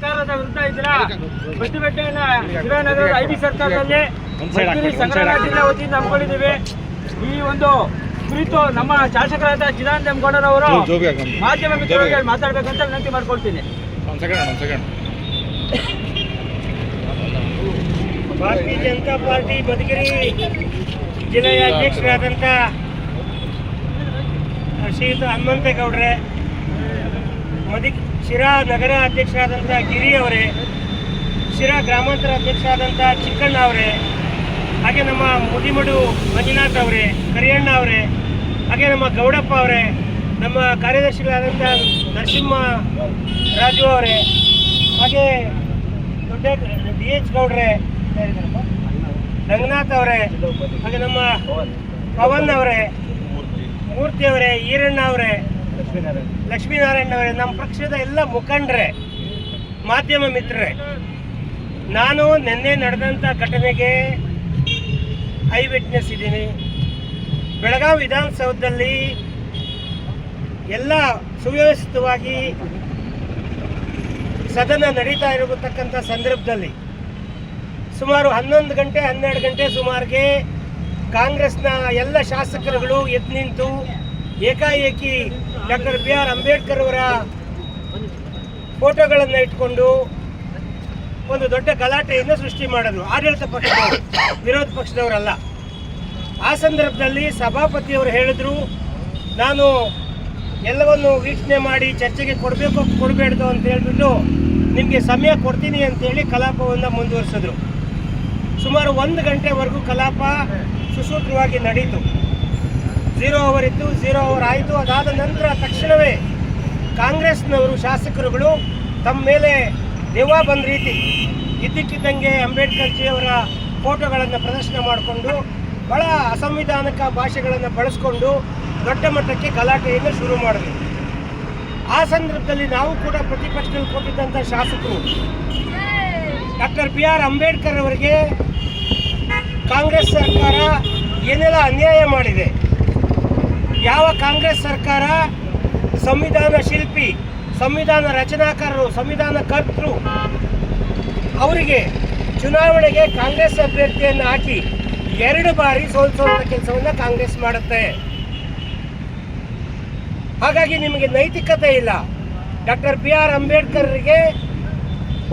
ಸರ್ಕಾರದ ವಿರುದ್ಧ ಇದ್ದೀರಾ? ಪ್ರತಿಭಟನೆಯನ್ನ ಶಿರಾನಗರದ ಐಬಿ ಸರ್ಕಾರದಲ್ಲಿ ಮೈತ್ರಿ ಸಂಘಟನಾ ಜಿಲ್ಲಾ ವತಿಯಿಂದ ಹಮ್ಮಿಕೊಂಡಿದ್ದೀವಿ. ಈ ಒಂದು ಕುರಿತು ನಮ್ಮ ಶಾಸಕರಾದ ಚಿದಾನಂದ ಗೌಡರವರು ಮಾಧ್ಯಮ ಮಿತ್ರರಿಗೆ ಮಾತಾಡ್ಬೇಕಂತ ವಿನಂತಿ ಮಾಡ್ಕೊಳ್ತೀನಿ. ಒಂದು ಸೆಕೆಂಡ್ ಒಂದು ಸೆಕೆಂಡ್ ಭಾರತೀಯ ಜನತಾ ಪಾರ್ಟಿ ಬದಗಿರಿ ಜಿಲ್ಲೆಯ ಅಧ್ಯಕ್ಷರಾದಂಥ ಶ್ರೀಯುತ ಹನುಮಂತೇಗೌಡ್ರೆ ಮದಿ ಶಿರಾ ನಗರ ಅಧ್ಯಕ್ಷರಾದಂಥ ಗಿರಿ ಅವರೇ ಶಿರಾ ಗ್ರಾಮಾಂತರ ಅಧ್ಯಕ್ಷ ಅಧ್ಯಕ್ಷರಾದಂಥ ಚಿಕ್ಕಣ್ಣ ಅವರೇ, ಹಾಗೆ ನಮ್ಮ ಮುದಿಮಡು ಮಂಜುನಾಥ್ ಅವರೇ, ಕರಿಯಣ್ಣ ಅವರೇ, ಹಾಗೆ ನಮ್ಮ ಗೌಡಪ್ಪ ಅವರೇ, ನಮ್ಮ ಕಾರ್ಯದರ್ಶಿಗಳಾದಂಥ ನರಸಿಂಹ ರಾಜು ಅವರೇ, ಹಾಗೆ ದೊಡ್ಡ ಡಿ ಎಚ್ ಗೌಡ್ರೆ? ರಂಗನಾಥ್ ಅವರೇ, ಹಾಗೆ ನಮ್ಮ ಪವನ್ ಅವರೇ, ಮೂರ್ತಿ ಅವರೇ, ಈರಣ್ಣ ಅವರೇ ಲಕ್ಷ್ಮೀನಾರಾಯಣ ಅವರೇ, ನಮ್ಮ ಪಕ್ಷದ ಎಲ್ಲ ಮುಖಂಡರೇ, ಮಾಧ್ಯಮ ಮಿತ್ರರೇ, ನಾನು ನಿನ್ನೆ ನಡೆದಂಥ ಘಟನೆಗೆ ಐ ವಿಟ್ನೆಸ್ ಇದ್ದೀನಿ. ಬೆಳಗಾವಿ ವಿಧಾನಸೌಧದಲ್ಲಿ ಎಲ್ಲ ಸುವ್ಯವಸ್ಥಿತವಾಗಿ ಸದನ ನಡೀತಾ ಇರತಕ್ಕಂಥ ಸಂದರ್ಭದಲ್ಲಿ ಸುಮಾರು ಹನ್ನೊಂದು ಗಂಟೆ, ಹನ್ನೆರಡು ಗಂಟೆ ಸುಮಾರಿಗೆ ಕಾಂಗ್ರೆಸ್ನ ಎಲ್ಲ ಶಾಸಕರುಗಳು ಎದ್ದು ನಿಂತು ಏಕಾಏಕಿ ಡಾಕ್ಟರ್ ಬಿ ಆರ್ ಅಂಬೇಡ್ಕರ್ ಅವರ ಫೋಟೋಗಳನ್ನು ಇಟ್ಕೊಂಡು ಒಂದು ದೊಡ್ಡ ಗಲಾಟೆಯನ್ನು ಸೃಷ್ಟಿ ಮಾಡಿದ್ರು. ಆಡಳಿತ ಪಕ್ಷದ ವಿರೋಧ ಪಕ್ಷದವರಲ್ಲ. ಆ ಸಂದರ್ಭದಲ್ಲಿ ಸಭಾಪತಿಯವರು ಹೇಳಿದ್ರು, ನಾನು ಎಲ್ಲವನ್ನು ವೀಕ್ಷಣೆ ಮಾಡಿ ಚರ್ಚೆಗೆ ಕೊಡಬೇಕು, ಕೊಡಬೇಡ್ದು ಅಂತ ಹೇಳ್ಬಿಟ್ಟು ನಿಮಗೆ ಸಮಯ ಕೊಡ್ತೀನಿ ಅಂತೇಳಿ ಕಲಾಪವನ್ನು ಮುಂದುವರಿಸಿದ್ರು. ಸುಮಾರು ಒಂದು ಗಂಟೆವರೆಗೂ ಕಲಾಪ ಸುಸೂತ್ರವಾಗಿ ನಡೀತು. ಝೀರೋ ಅವರ್ ಇತ್ತು ಝೀರೋ ಅವರ್ ಆಯಿತು. ಅದಾದ ನಂತರ ತಕ್ಷಣವೇ ಕಾಂಗ್ರೆಸ್ನವರು ಶಾಸಕರುಗಳು ತಮ್ಮ ಮೇಲೆ ದೆವ್ವ ಬಂದ ರೀತಿ ಇದ್ದಕ್ಕಿದ್ದಂಗೆ ಅಂಬೇಡ್ಕರ್ ಜಿ ಅವರ ಫೋಟೋಗಳನ್ನು ಪ್ರದರ್ಶನ ಮಾಡಿಕೊಂಡು ಬಹಳ ಅಸಂವಿಧಾನಿಕ ಭಾಷೆಗಳನ್ನು ಬಳಸ್ಕೊಂಡು ದೊಡ್ಡ ಮಟ್ಟಕ್ಕೆ ಗಲಾಟೆಯನ್ನು ಶುರು ಮಾಡಿದ್ರು. ಆ ಸಂದರ್ಭದಲ್ಲಿ ನಾವು ಕೂಡ ಪ್ರತಿಪಕ್ಷದಲ್ಲಿ ಕೊಟ್ಟಿದ್ದಂಥ ಶಾಸಕರು ಡಾಕ್ಟರ್ ಬಿ ಆರ್ ಅಂಬೇಡ್ಕರ್ ಅವರಿಗೆ ಕಾಂಗ್ರೆಸ್ ಸರ್ಕಾರ ಏನೆಲ್ಲ ಅನ್ಯಾಯ ಮಾಡಿದೆ ಯಾವ ಕಾಂಗ್ರೆಸ್ ಸರ್ಕಾರ ಸಂವಿಧಾನ ಶಿಲ್ಪಿ, ಸಂವಿಧಾನ ರಚನಾಕಾರರು, ಸಂವಿಧಾನ ಕರ್ತೃ ಅವರಿಗೆ ಚುನಾವಣೆಗೆ ಕಾಂಗ್ರೆಸ್ ಅಭ್ಯರ್ಥಿಯನ್ನು ಹಾಕಿ ಎರಡು ಬಾರಿ ಸೋಲಿಸುವಂಥ ಕೆಲಸವನ್ನು ಕಾಂಗ್ರೆಸ್ ಮಾಡುತ್ತೆ. ಹಾಗಾಗಿ ನಿಮಗೆ ನೈತಿಕತೆ ಇಲ್ಲ. ಡಾಕ್ಟರ್ ಬಿ ಆರ್ ಅಂಬೇಡ್ಕರ್ಗೆ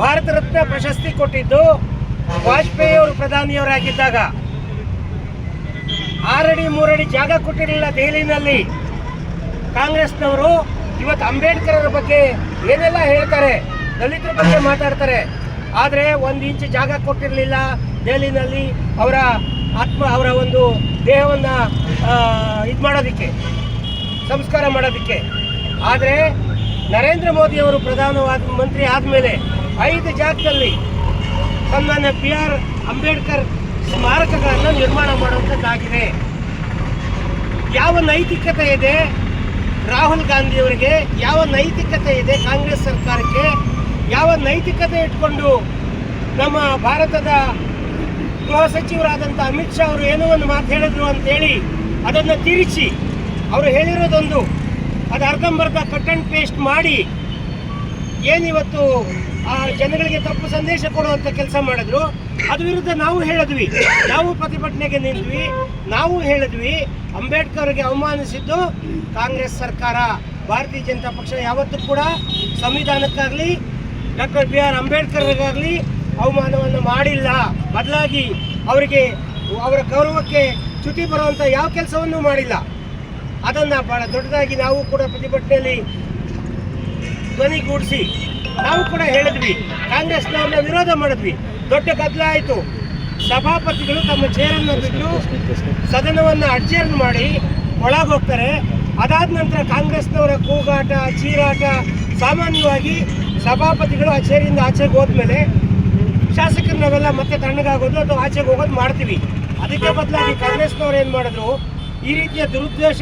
ಭಾರತ ರತ್ನ ಪ್ರಶಸ್ತಿ ಕೊಟ್ಟಿದ್ದು ವಾಜಪೇಯಿ ಅವರು ಪ್ರಧಾನಿಯವರಾಗಿದ್ದಾಗ. ಆರಡಿ ಮೂರಡಿ ಜಾಗ ಕೊಟ್ಟಿರಲಿಲ್ಲ ದೆಹಲಿನಲ್ಲಿ. ಕಾಂಗ್ರೆಸ್ನವರು ಇವತ್ತು ಅಂಬೇಡ್ಕರ್ ಅವರ ಬಗ್ಗೆ ಏನೆಲ್ಲ ಹೇಳ್ತಾರೆ, ದಲಿತರ ಬಗ್ಗೆ ಮಾತಾಡ್ತಾರೆ. ಆದರೆ ಒಂದು ಇಂಚು ಜಾಗ ಕೊಟ್ಟಿರಲಿಲ್ಲ ದೆಹಲಿನಲ್ಲಿ ಅವರ ಆತ್ಮ, ಅವರ ಒಂದು ದೇಹವನ್ನು ಇದು ಮಾಡೋದಕ್ಕೆ, ಸಂಸ್ಕಾರ ಮಾಡೋದಕ್ಕೆ. ಆದರೆ ನರೇಂದ್ರ ಮೋದಿಯವರು ಪ್ರಧಾನವಾದ ಮಂತ್ರಿ ಆದಮೇಲೆ ಐದು ಜಾಗದಲ್ಲಿ ಸನ್ಮಾನ್ಯ ಬಿ ಆರ್ ಅಂಬೇಡ್ಕರ್ ಸ್ಮಾರಕಗಳನ್ನು ನಿರ್ಮಾಣ ಮಾಡುವಂಥದ್ದಾಗಿದೆ. ಯಾವ ನೈತಿಕತೆ ಇದೆ? ರಾಹುಲ್ ಗಾಂಧಿಯವರಿಗೆ ಯಾವ ನೈತಿಕತೆ ಇದೆ ಕಾಂಗ್ರೆಸ್ ಸರ್ಕಾರಕ್ಕೆ? ಯಾವ ನೈತಿಕತೆ ಇಟ್ಕೊಂಡು ನಮ್ಮ ಭಾರತದ ಗೃಹ ಸಚಿವರಾದಂಥ ಅಮಿತ್ ಶಾ ಅವರು ಏನೋ ಒಂದು ಮಾತು ಹೇಳಿದ್ರು ಅಂತೇಳಿ ಅದನ್ನು ತಿರುಚಿ. ಅವರು ಹೇಳಿರೋದೊಂದು. ಅದು ಅರ್ಧಂಬರ್ಧ ಕಟ್ ಆ್ಯಂಡ್ ಪೇಸ್ಟ್ ಮಾಡಿ. ಏನಿವತ್ತು ಆ ಜನಗಳಿಗೆ ತಪ್ಪು ಸಂದೇಶ ಕೊಡುವಂತ ಕೆಲಸ ಮಾಡಿದ್ರು. ಅದ್ರ ವಿರುದ್ಧ ನಾವು ಹೇಳಿದ್ವಿ. ನಾವು ಪ್ರತಿಭಟನೆಗೆ ನಿಂತ್ವಿ. ನಾವು ಹೇಳಿದ್ವಿ, ಅಂಬೇಡ್ಕರ್ಗೆ ಅವಮಾನಿಸಿದ್ದು ಕಾಂಗ್ರೆಸ್ ಸರ್ಕಾರ. ಭಾರತೀಯ ಜನತಾ ಪಕ್ಷ ಯಾವತ್ತೂ ಕೂಡ ಸಂವಿಧಾನಕ್ಕಾಗಲಿ, ಡಾಕ್ಟರ್ ಬಿ ಆರ್ ಅಂಬೇಡ್ಕರ್ಗಾಗಲಿ ಅವಮಾನವನ್ನು ಮಾಡಿಲ್ಲ. ಬದಲಾಗಿ ಅವರಿಗೆ ಅವರ ಗೌರವಕ್ಕೆ ಚ್ಯುತಿ ಬರುವಂಥ ಯಾವ ಕೆಲಸವನ್ನೂ ಮಾಡಿಲ್ಲ. ಅದನ್ನು ಬಹಳ ದೊಡ್ಡದಾಗಿ ನಾವು ಕೂಡ ಪ್ರತಿಭಟನೆಯಲ್ಲಿ ಧ್ವನಿಗೂಡಿಸಿ ನಾವು ಕೂಡ ಹೇಳಿದ್ವಿ. ಕಾಂಗ್ರೆಸ್ನವ್ರನ್ನ ವಿರೋಧ ಮಾಡಿದ್ವಿ. ದೊಡ್ಡ ಗದ್ದಲ ಆಯಿತು. ಸಭಾಪತಿಗಳು ತಮ್ಮ ಚೇರನ್ನು ಬಿಟ್ಟು ಸದನವನ್ನು ಅಡ್ಜರ್ನ್ ಮಾಡಿ ಒಳಗೆ ಹೋಗ್ತಾರೆ. ಅದಾದ ನಂತರ ಕಾಂಗ್ರೆಸ್ನವರ ಕೂಗಾಟ, ಚೀರಾಟ ಸಾಮಾನ್ಯವಾಗಿ ಸಭಾಪತಿಗಳು ಆ ಚೇರಿಂದ ಆಚೆಗೆ ಹೋದ್ಮೇಲೆ ಶಾಸಕರು ನಾವೆಲ್ಲ ಮತ್ತೆ ತಣ್ಣಗಾಗೋದು ಅಥವಾ ಆಚೆಗೆ ಹೋಗೋದು ಮಾಡ್ತೀವಿ. ಅದಕ್ಕೆ ಬದಲಾಗಿ ಕಾಂಗ್ರೆಸ್ನವ್ರು ಏನು ಮಾಡಿದ್ರು? ಈ ರೀತಿಯ ದುರುದ್ದೇಶ